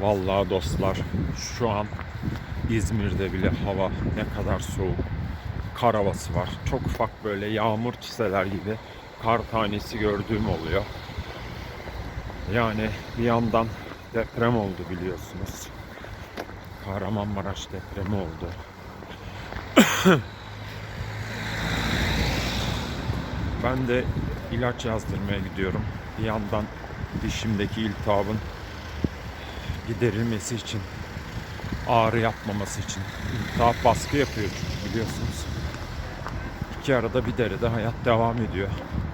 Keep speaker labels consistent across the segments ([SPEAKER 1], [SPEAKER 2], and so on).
[SPEAKER 1] Vallahi dostlar şu an İzmir'de bile hava ne kadar soğuk. Kar havası var. Çok ufak böyle yağmur çiseler gibi kar tanesi gördüğüm oluyor. Yani bir yandan deprem oldu biliyorsunuz. Kahramanmaraş depremi oldu. ben de ilaç yazdırmaya gidiyorum. Bir yandan dişimdeki iltihabın giderilmesi için, ağrı yapmaması için. İltihap baskı yapıyor çünkü biliyorsunuz. İki arada bir derede hayat devam ediyor.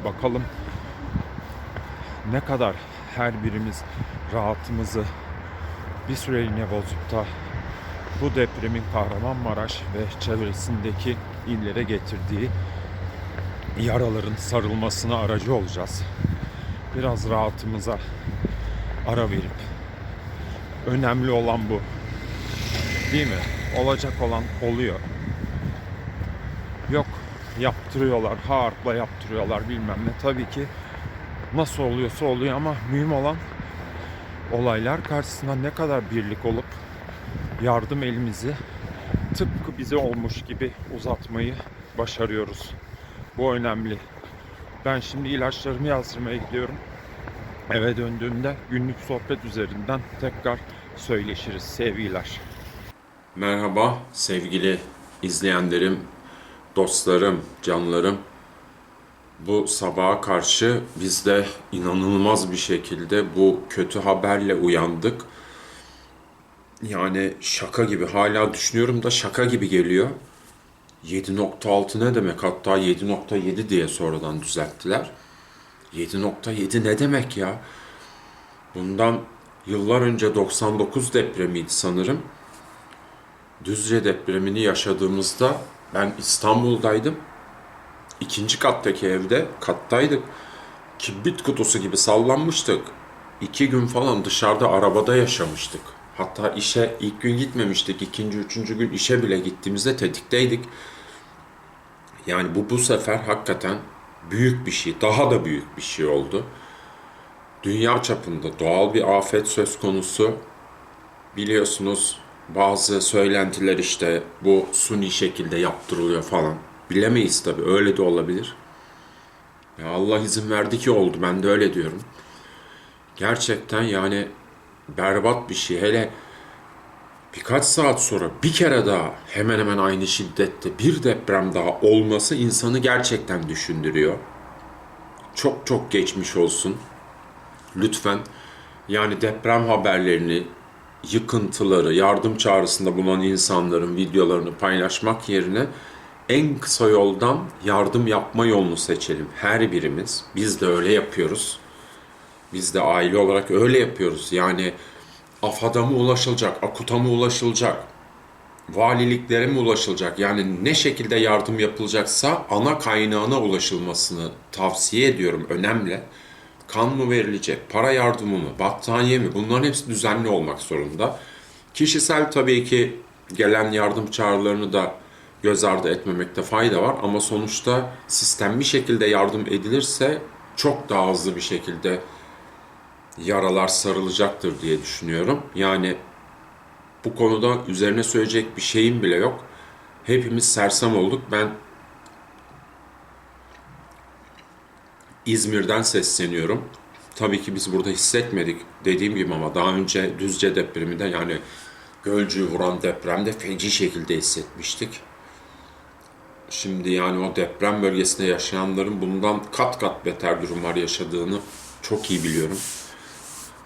[SPEAKER 1] Bakalım ne kadar her birimiz rahatımızı bir süreliğine bozup da bu depremin Kahramanmaraş ve çevresindeki illere getirdiği yaraların sarılmasına aracı olacağız. Biraz rahatımıza ara verip önemli olan bu. Değil mi? Olacak olan oluyor. Yok yaptırıyorlar, harpla yaptırıyorlar bilmem ne. Tabii ki nasıl oluyorsa oluyor ama mühim olan olaylar karşısında ne kadar birlik olup yardım elimizi tıpkı bize olmuş gibi uzatmayı başarıyoruz. Bu önemli. Ben şimdi ilaçlarımı yazdırmaya gidiyorum. Eve döndüğümde günlük sohbet üzerinden tekrar söyleşiriz. Sevgiler.
[SPEAKER 2] Merhaba sevgili izleyenlerim, dostlarım, canlarım. Bu sabaha karşı biz de inanılmaz bir şekilde bu kötü haberle uyandık. Yani şaka gibi hala düşünüyorum da şaka gibi geliyor. 7.6 ne demek? Hatta 7.7 diye sonradan düzelttiler. 7.7 ne demek ya? Bundan yıllar önce 99 depremiydi sanırım. Düzce depremini yaşadığımızda ben İstanbul'daydım. İkinci kattaki evde kattaydık. Kibrit kutusu gibi sallanmıştık. İki gün falan dışarıda arabada yaşamıştık. Hatta işe ilk gün gitmemiştik. ikinci, üçüncü gün işe bile gittiğimizde tetikteydik. Yani bu bu sefer hakikaten büyük bir şey, daha da büyük bir şey oldu. Dünya çapında doğal bir afet söz konusu. Biliyorsunuz bazı söylentiler işte bu suni şekilde yaptırılıyor falan. Bilemeyiz tabii öyle de olabilir. Ya Allah izin verdi ki oldu ben de öyle diyorum. Gerçekten yani berbat bir şey. Hele birkaç saat sonra bir kere daha hemen hemen aynı şiddette bir deprem daha olması insanı gerçekten düşündürüyor. Çok çok geçmiş olsun. Lütfen yani deprem haberlerini, yıkıntıları, yardım çağrısında bulunan insanların videolarını paylaşmak yerine en kısa yoldan yardım yapma yolunu seçelim. Her birimiz. Biz de öyle yapıyoruz. Biz de aile olarak öyle yapıyoruz. Yani AFAD'a mı ulaşılacak, AKUT'a mı ulaşılacak, valiliklere mi ulaşılacak? Yani ne şekilde yardım yapılacaksa ana kaynağına ulaşılmasını tavsiye ediyorum. Önemli. Kan mı verilecek, para yardımı mı, battaniye mi? Bunların hepsi düzenli olmak zorunda. Kişisel tabii ki gelen yardım çağrılarını da göz ardı etmemekte fayda var ama sonuçta sistemli şekilde yardım edilirse çok daha hızlı bir şekilde yaralar sarılacaktır diye düşünüyorum. Yani bu konuda üzerine söyleyecek bir şeyim bile yok. Hepimiz sersem olduk. Ben İzmir'den sesleniyorum. Tabii ki biz burada hissetmedik dediğim gibi ama daha önce Düzce depreminde yani Gölcü'yü vuran depremde feci şekilde hissetmiştik. Şimdi yani o deprem bölgesinde yaşayanların bundan kat kat beter durumlar yaşadığını çok iyi biliyorum.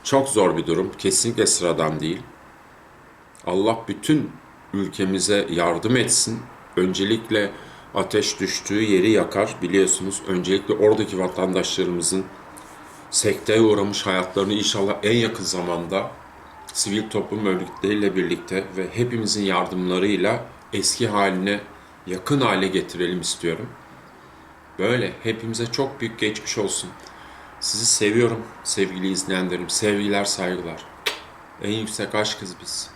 [SPEAKER 2] Çok zor bir durum. Kesinlikle sıradan değil. Allah bütün ülkemize yardım etsin. Öncelikle ateş düştüğü yeri yakar biliyorsunuz. Öncelikle oradaki vatandaşlarımızın sekteye uğramış hayatlarını inşallah en yakın zamanda sivil toplum örgütleriyle birlikte ve hepimizin yardımlarıyla eski haline yakın hale getirelim istiyorum. Böyle hepimize çok büyük geçmiş olsun. Sizi seviyorum sevgili izleyenlerim. Sevgiler, saygılar. En yüksek aşkız biz.